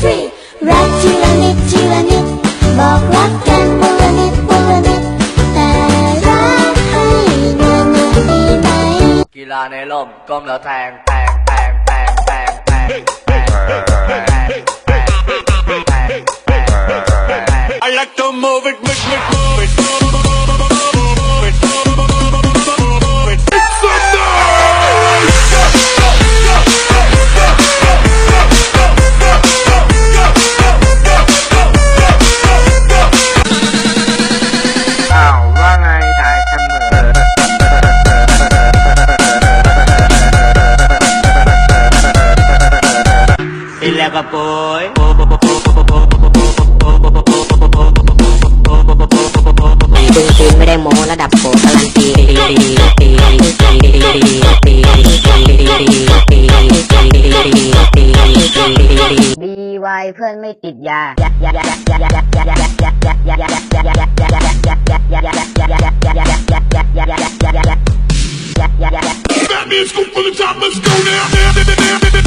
free รักทีละนิดทีละนิด บอกรักกันวันละนิดวันละนิด แต่รักให้เนื้อเนื้อดีไหม กีฬาในร่มก้มแล้วแทงแทงแทงแทงแทงแทงแทงแทงแทงแทงแทง I like to move it, move it, move it. แล้วก็ป่วยจริงจริงไม่ได้โม้ระดับโปการันตีบีวายเพื่อนไม่ติดยาอย่า That means go from the top, let's go now.